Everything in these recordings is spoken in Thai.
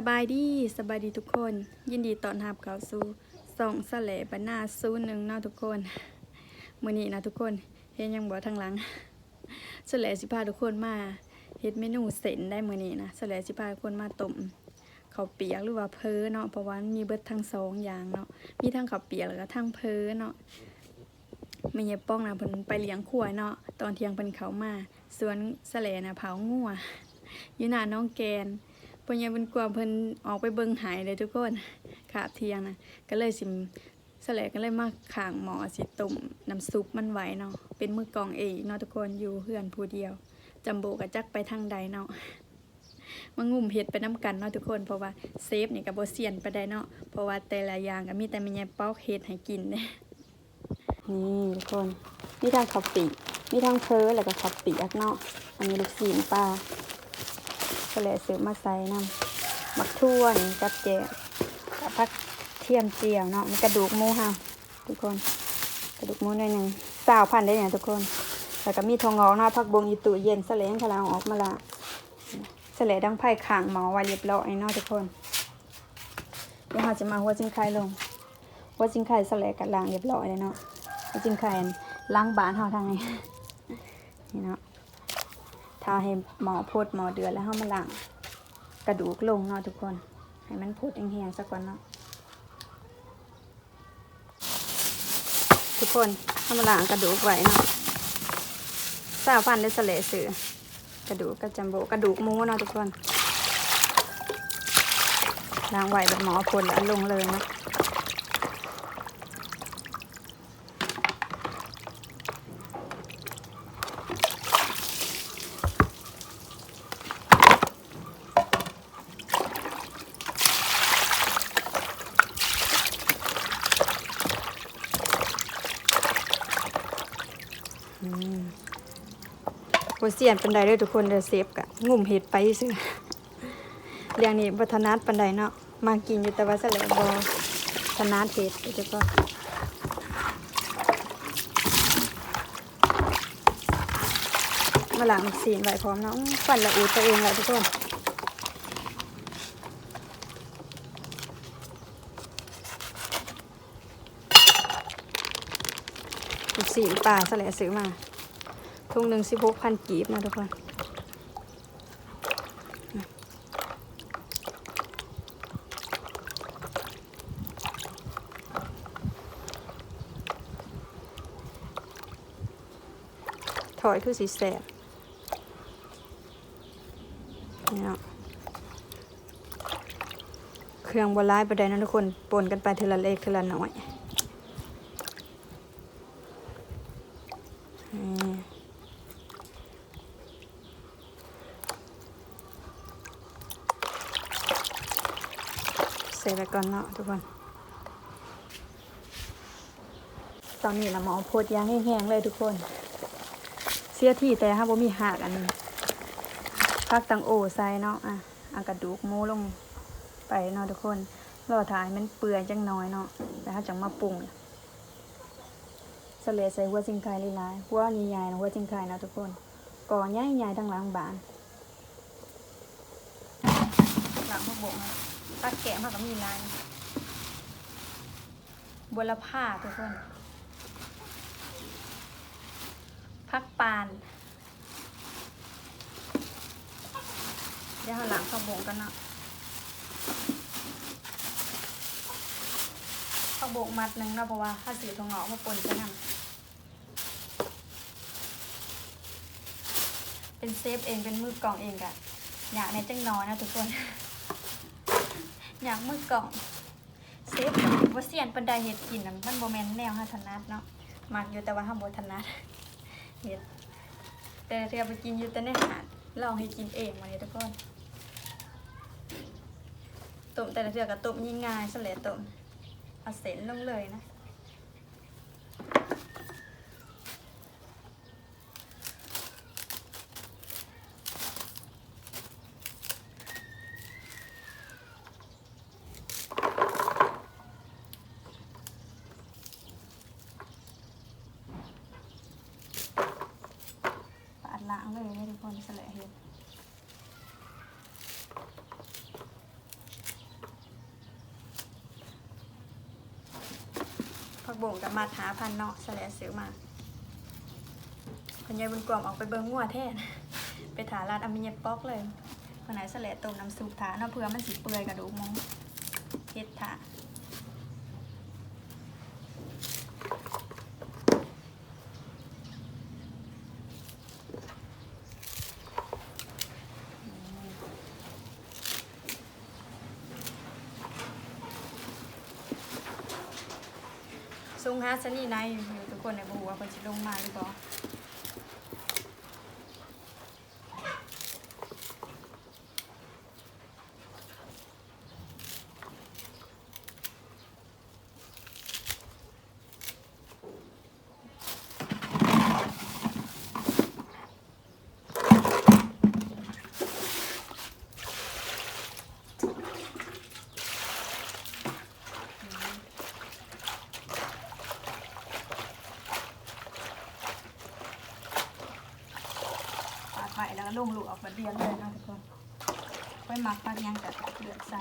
สบายดีสบายดีทุกคน ยินดีต้อนรับเข้าสู่สองสแลบรรณาซูนหนึ่งเนาะทุกคนมื้อนี้นะทุกคนเห็นยังบ่ทางหลังสแลสิพาทุกคนมาเฮ็ดเมนูเส้นได้มื้อนี้นะสแลสิพาทุกคนมาต้มข้าวเปียกหรือว่าเพอเนาะเพราะว่ามันมีเบิดทั้งสองอย่างเนาะมีทั้งข้าวเปียกแล้วก็ทั้งเพอเนาะแม่ยายป้องนะเพิ่นไปเลี้ยงขัวเนาะตอนเที่ยงเพิ่นเขามา สวนสแลนะเผางัวอยู่หน้าน้องแกน เพิ่นยังเป็นกลัวเพิ่นออกไปเบิ่งหายเลยทุกคนขาบเทียงนะก็เลยสิมสลกก็เลยมาข้างหมอสิต้มน้ำซุปมันไหวเนาะเป็นมือกองเองเนาะทุกคนอยู่เพื่อนผู้เดียวจัมโบกับจักไปทางใดเนาะมางุ่มเฮ็ดไปน้ำกันเนาะทุกคนเพราะว่าเซฟนี่ก็บ่เซียนไปได้เนาะเพราะว่าแต่ละอย่างก็มีแต่แม่ยายปอกเฮ็ดให้กินเด้นี่ทุกคนมีทั้งข้าวปีมีทั้งเพอแล้วก็ข้าวปีกเนาะอันนี้ลูกศิลปลา ก็เลยซื้อมาใส่น้ำมักท่วนกับแจกับผักเทียมเจียวเนาะมันกระดูกหมูค่ะทุกคน กระดูกหมูหน่อยหนึ่งสาวพันได้เนี่ยทุกคนแล้วก็มีทองงอกเนาะผักบงอยู่ตู้เย็นสะเลงคาราออกมาละสะเลดังไผ่ขางหมอไว้เรียบร้อยเนาะทุกคนเดี๋ยวเราจะมาหัวจิงไข่ลงหัวจิงไข่สะเลกับล้างเรียบร้อยเลยเนาะหัวจิงไข่ล้างบานเฮาทางนี้นี่เนาะ ถ้าให้หมอพดหมอเดือดแล้วเฮามาล้างกระดูกลงเนาะทุกคน ให้มันพดแห้งๆสักก่อนเนาะทุกคนเฮามาล้างกระดูกไว้เนาะสาวพันธุ์ได้สเลสือกระดูกกระจัมโบกระดูกมูเนาะทุกคนล้างไว้แบบหมอพดแล้วลงเลยเนาะ โบเซียนปันไดเด้วยทุกคนเด้อเซฟกะงุ่มเห็ดไปซื้อเรื่องนี้บัถนัดปันไดเนาะมากินอยู่แต่ว่าสลับบอถนัดเห็ดเฉพาะมาหลังสีนไว้พร้อมเนาะอื้อฝันละอูตัวเองแหละทุกคนกสีนป่าสลัซื้อมา ทุ่งหนึ่งสิบหกพันกีบนะทุกคนถอยคือสีแสบนี่เนาะเครื่องบนร้ายประเด็นนะทุกคนปนกันไปทีละเล็กทีละน้อย สร็จไปก่อนเนาะทุกคน ตอนนี้นะหมอโพดยางแห้งๆเลยทุกคน เสียที่แต่ถ้าบ่มีหักอันนี้พักตังโอใส่เนาะอะอากระดูกหมูลงไปเนาะทุกคนรอถ่ายมันเปื่อยจังน้อยเนาะแล้วถ้าจังมาปรุงสเลใส่หัวจิงไข่หลายๆหัวใหญ่ๆนะหัวจิงไข่นะทุกคนก่อใหญ่ๆทั้งหลังบานหลังพวกบกนะ ตักแกะมาก็มีลายบัวลผ้าทุกคน พักปาน เดี๋ยวหลังข้าวบงกันเนาะข้าวบงมัดหนึ่งเนาะเพราะว่าถ้าสีทองหงอกมาปนกันนำเป็นเซฟเองเป็นมือกล่องเองกะอยากในจังน้อยนะทุกคน อยากมือกล่องเซฟว่าเสียนปันไดเห็ดกินน่ะมันโบแมนแนวฮาถนัดเนาะมักอยู่แต่ว่าห้ามโบถนัดเห็ดแต่เธอไปกินอยู่แต่ในหาดลองให้กินเองมาเลยทุกคนต้มแต่ละเทือกับต้มยิ่งง่ายสเลยต้มเอาเส้นลงเลยนะ ล้างเลยนะทุกคนสละเห็ดผักบ่งกับมาท้าพันเนาะสละซื้อมาคุณยายบุญกล่อมออกไปเบิ้งงัวแทนไปถาลาดอามิเยป๊อกเลยวันไหนสละต้มน้ำซุปถาเนาะเพื่อมันสิเปื่อยกระดูกมองเห็ดถา ซุงฮาสนี่นายอยู่ทุกคนในบัวเพิ่นสิลงมาหรือบ่ ก็ลงหลูออกมาเดียวเลยนะทุกคนไว้หมักพักยังกับเลือดใส่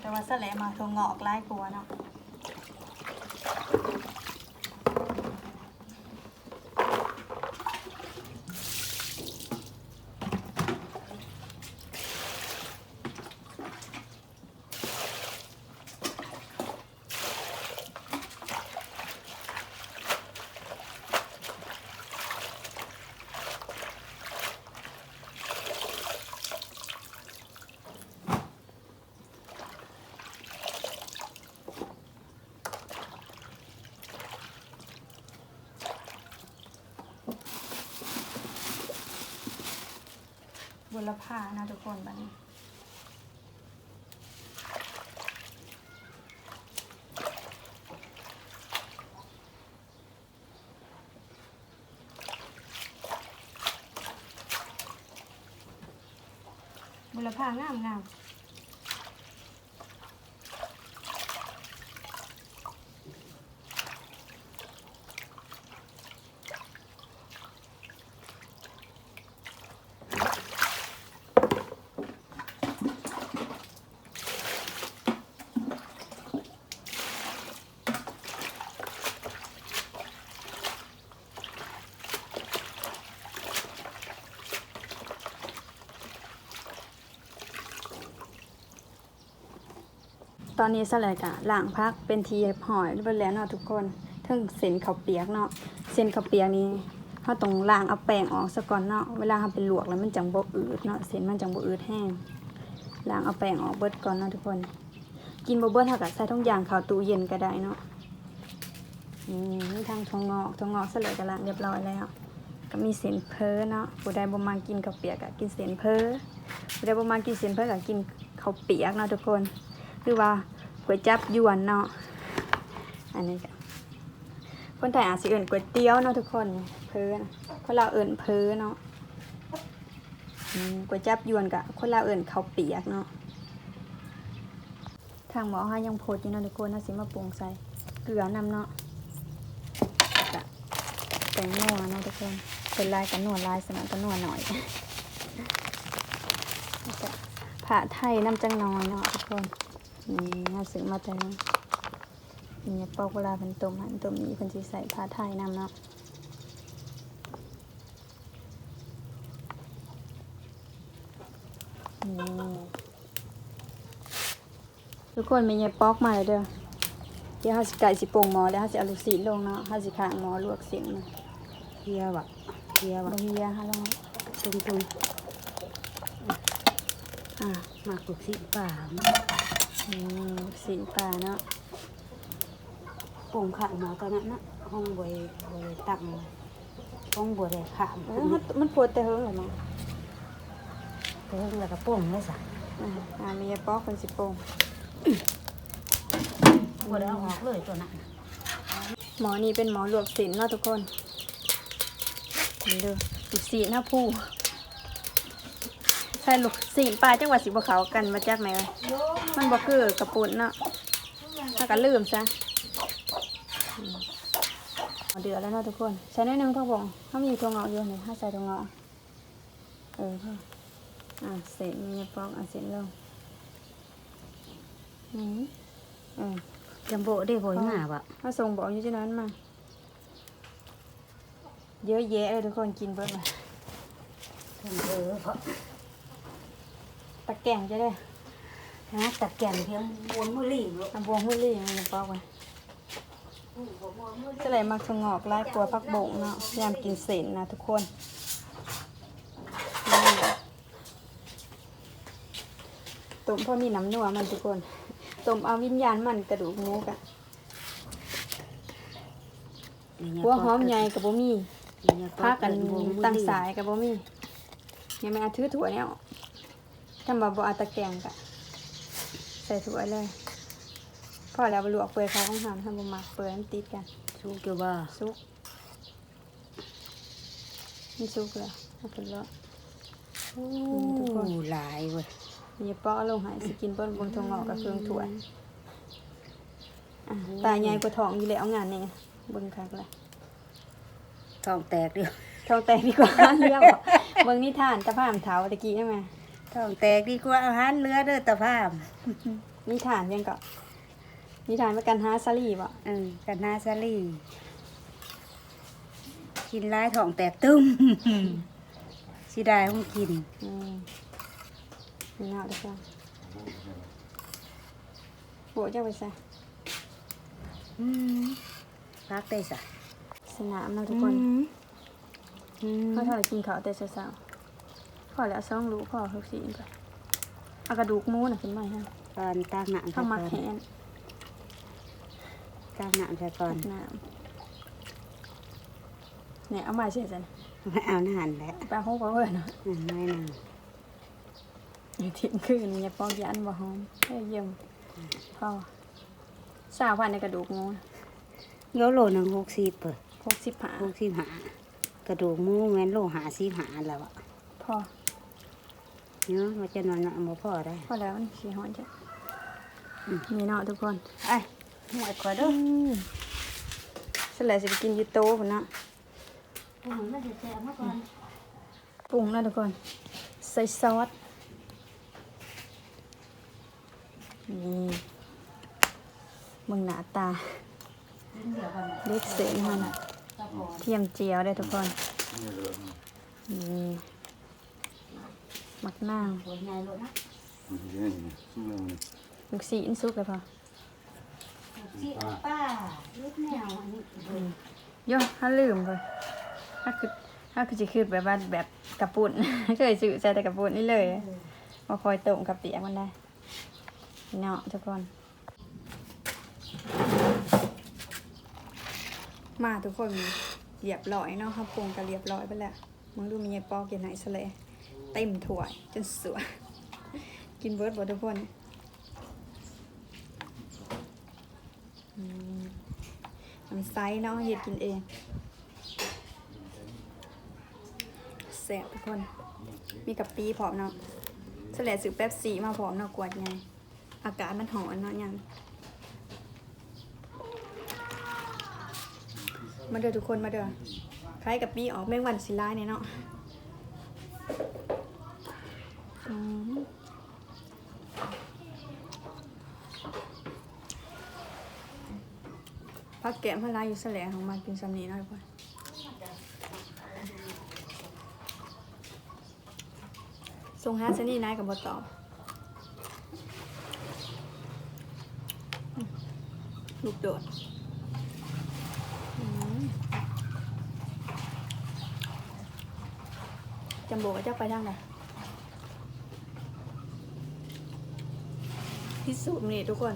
แต่ว่าสะแสลมาทงงอกไล่กลัวเนาะ บุรพานะทุกคนบัดนี้บุรพางามงามต อนนี้สะแหลกะล่างพักเป็นทีหอยเรียบร้อยแล้วเนาะทุกคนเทั้งเส้นข้าวเปียกเนาะเส้นข้าวเปียกนี้เราต้องล้างเอาแป้งออกซะก่อนเนาะเวลาเราไปลวกแล้วมันจังบ่อืดเนาะเส้นมันจังบ่อืดแห้งล้างเอาแป้งออกเบิดก่อนเนาะทุกคน กินบ่เบิดเท่ากับใส่ทุกอย่างเข้าตู้เย็นก็ได้เนาะนี่ทางทองงอกทองงอกสะแหลกะล้างเรียบร้อยแล้ว ก็มีเส้นเพอเนาะผู้ใดบ่มากินข้าวเปียกก็กินเส้นเพอผู้ใดบ่มากินเส้นเพอก็กินข้าวเปียกเนาะทุกคนหรือว่า ก๋วยจับยวนเนาะ อันนี้ก็คนไทยอาจสิเอิ่นก๋วยเตี๋ยวเนาะทุกคน เพอนคนเราวเอิ่นเพอเนาะก๋วยจับยวนกะคนเราวเอิ่นข้าวเปียกเนาะ ทางหมอฮายังโพดอยู่เนาะทุกคนน่าสิมาปรุงใส่เกลือนำเนาะแล้วกะแตงนัวเนาะทุกคน เป็นลายกันนัวลายสมันกันนัวหน่อยผ้าไทยน้ำจังน้อยเนาะทุกคน นี่น่าซื้อมาแต่นี่ปอกเวลาเป็นต้มหันต้มนี้เพิ่นสิใส่ผ้าไทยนำเนาะนี่ทุกคนมีเยปอกมาเลยเด้อเดี๋ยวเฮาสิไก่สิโป่งหมอแล้วเฮาสิเอาลูกศิษย์ลงเนาะเฮาสิข้างหมอลวกเส้นมาเฮียวะเฮียวะบ่เฮียเฮาลองตุงตุงอ่าหมากลูกศิษย์ป่า นี่ลูกศิษย์ปลาเนาะโป่งขาหมาก็นั่นนะห้องบวยบวยตั้งห้องบวยขามเออมันมันปวดแต่เฮิงเลยเนาะเพิ่งแล้วก็โป่งไม่สั่อ่าอ่ามีเยปอกเพิ่นสิโป่งบวยเอาออกเลยตัวนั้นหมอนี่เป็นหมอลวกศิลป์เนาะทุกคนเห็นเดูลูกศิลป์หน้าผู้ ใช่ลูกศิลป์ปลาจังหวัดสิบเขากันมาจากไหนวะมันบ่คือกระปุนเนาะถ้ากันลืมซะอืมเอาเดือดแล้วเนาะทุกคน ใส่น้อยหนึงพ่อบอกเขามีถั่วงอกอยู่ไหนถ้าใส่ถั่วงอกเออพ่ออะเสร็จมีปอกอะเสร็จลงอืมเออจัมโบ้ได้บ่อยมาบ่ถ้าส่งบอกอยู่ที่นั้นมา เยอะแยะเลยทุกคนกินเบิดมาจัมเบอเพราะ ตะแกรงจะได้ฮะตัดแก่นเพียงบวนมือลี่บ่ตำบวงหุ้ยลี่มันจะบอกไว้จะไหลมักสงอกไล่กลัวพักบงเนาะยามกินเส้นนะทุกคนนี่ต้มพอมีน้ำนัวมันทุกคนต้มเอาวิญญาณมันกระดูกหมูกะหัวหอมใหญ่กับบ่มีพากันตั้งสายกับบ่มียังไม่อาถือถั่วยเนี่ย ทำบาบ่เอาตะแกรงกะใส่ถั่วยเลย พอแล้วไปลวกเปลือยเขาของหามทำบ่มักเปลือยมันติดกันสู้เกี่ยวบ่ซุกมันซุกแล้วเอาไปแล้วโอ้ทุกคนหลายเว้ยอย่าเปาะลงใหายสิกินเบิ้ลบนทงงอกกับเครื่องถั่วยอะตายใหญ่กว่าท้องอยู่แล้วงานนี้เบิ่งคักเลยท้องแตกเด้อท้องแตกดีกว่าเรียกว่าเบิ่งนิทานตะพามเถาตะกี้ใช่ไหม ท้องแตกดีกว่าอาหารเหลือเด้อตะพามนิทานยังก็นิทานประกันหาซาลีบ่เออกันนาซาลี่กินหลายท้องแตกตึ้มสิได้คงกินอืมนี่เนาะทุกคนโบจะไปใส่อืมพักได้ซะสนามเนาะทุกคนอืมเขาทอดกินข้าวแต่เช้าๆ พอแล้วซ่องรู้พอทุกสิ่งก่อนเอากระดูกหมูน่ะขึ้นมาให้ตอนตากหนังข้าวมักแหนตากหนังซะก่อนน้ำเนี่ยเอามาเสียจันไม่เอานานแล้วปลาห้องปลาเวิร์นเนาะนั่นน้อยหนึงอยู่ทิ้งคืนอย่าปองยันบ่หอมเฮ้ยเยี่ยมพอสาวพันในกระดูกหมูโยโลหนึงหกสิบเปิดหกสิบห้าหกสิบหากระดูกหมูแม่นโลหาสิบหาแล้วอะพอ เนาะมันจะนอนนอนบ่พอได้พอแล้วมันสีหอนจ้ะนี่เนาะทุกคนไอ้หมดกว่าเด้อสลายสิไปกินอยูโต้พุ่นเนาะอืมมันจะแซ่บมาก่อนปรุงนะทุกคนใส่ซอสนี่มึงหน้าตาเดี๋ยวก่อนเล็กเสียมันตะพอเทียมเจียวได้ทุกคนนี่ มักนาวหัวใหญ่โลดนะลูกสีอินซุกเลยพอสิป้าลูกแนวอันนี้โย่ถ้าลืมเลยถ้าคือถ้าคือจะคือแบบว่าแบบกระปุ่นเคยซื้อใส่แต่กระปุ่นนี่เลยมาคอยต้มกับเปียกมันได้เนาะทุกคนมาทุกคนเรียบร้อยเนาะครับปรุงก็เรียบร้อยไปแล้วมึงดูมีไอ้ปอกกินไหนซะเลย เต็มถ้วยจนสวย กินเบิร์ดบ่ทุกคนน้ำไซเนาะเฮ็ดกินเองแซ่บทุกคน มีกับปีพร้อมเนาะสแลดซื้อแป๊บสีมาพร้อมเนาะกวดไง อากาศมันหอนเนาะยังมาเด้อทุกคนมาเด้อคล้ายกับปีออกแมงวันสิร้ายเนี่ยเนาะอืม พักแกะพลายอยู่แสลงของมันกินสำนีเนาะทุกคนส่งหาเซนี่นายกับบตอบลูกโดดจำโบว่าเจ้าไปทางไหน พิสูจน์นี่ทุกคน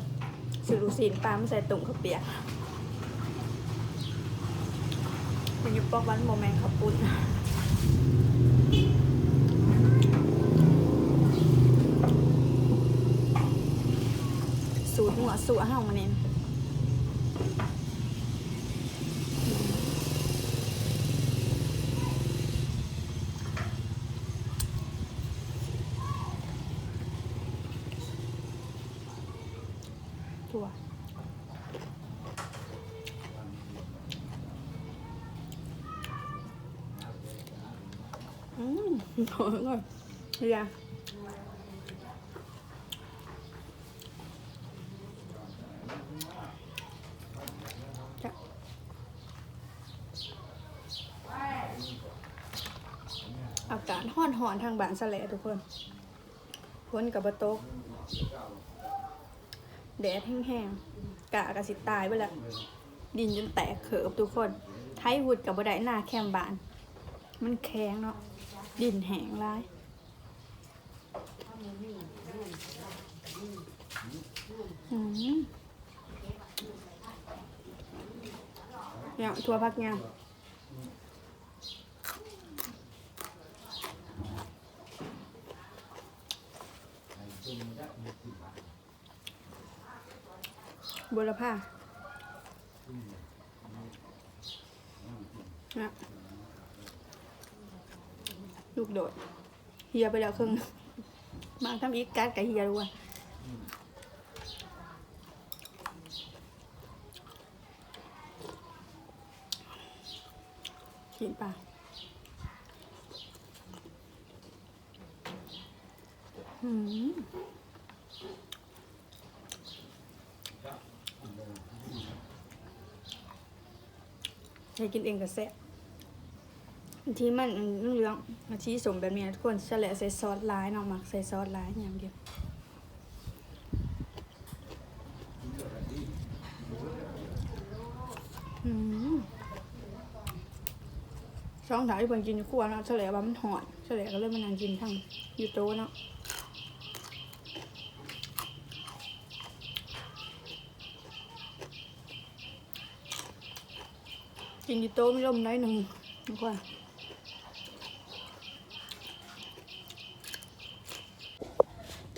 สูบลูกศินปลาไม่ใส่ตุ่มข้าวเปียกเป็นยุปอกวันโมแมนข้าวปุ้นสูตรหัวสูตรห้ามันเอง ขอหน่อยอากาศห้อนหอนทางบ้านสแลทุกคนพ้นกับบะโต๊ะแดดแห้งๆกะกระสิตายไปละดินจนแตกเขิบทุกคน ไทยหุดกับบดไดหน้าแคมบ้าน มันแข็งเนาะ ดินแห้งร้ายเนี่ยทัวพักยังบุรพาเนี่ย ลูกโดด เฮียไปแล้วครึ่งมาทำอีกการ์ดกับเฮียด้วยกินปลาอืมใช้กินเองกับแซ่บ ที่มันเรื่องอาชีสมแบบนี้ทุกคนเฉลยใส่ซอสร้ายเนาะมักใส่ซอสร้ายอย่างเดียวช่องถ่ายที่เพิ่นกินอยู่ครัวเนาะเฉลยว่ามันหอนเฉลยก็เลยมานั่งกินทางอยู่โต๊ะเนาะกินอยู่โต๊ะไม่ลมได้หนึ่งทุกคน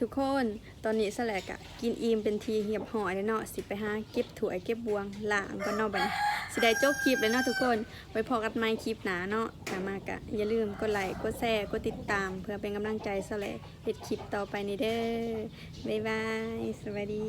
ทุกคนตอนนี้สแลกอะกินอิ่มเป็นทีเหียบหอยแล้วเนาะสิไปหาเก็บถั่วเก็บบวงล้างก็นอกบันสิได้จบคลิปแล้วเนาะทุกคน ไว้พอกันใหม่คลิปหนาเนาะถ้ามากะอย่าลืมกดไลค์กดแชร์กดติดตาม เพื่อเป็นกำลังใจสแลกเฮ็ดคลิปต่อไปในเด้อบ๊ายบาย สวัสดี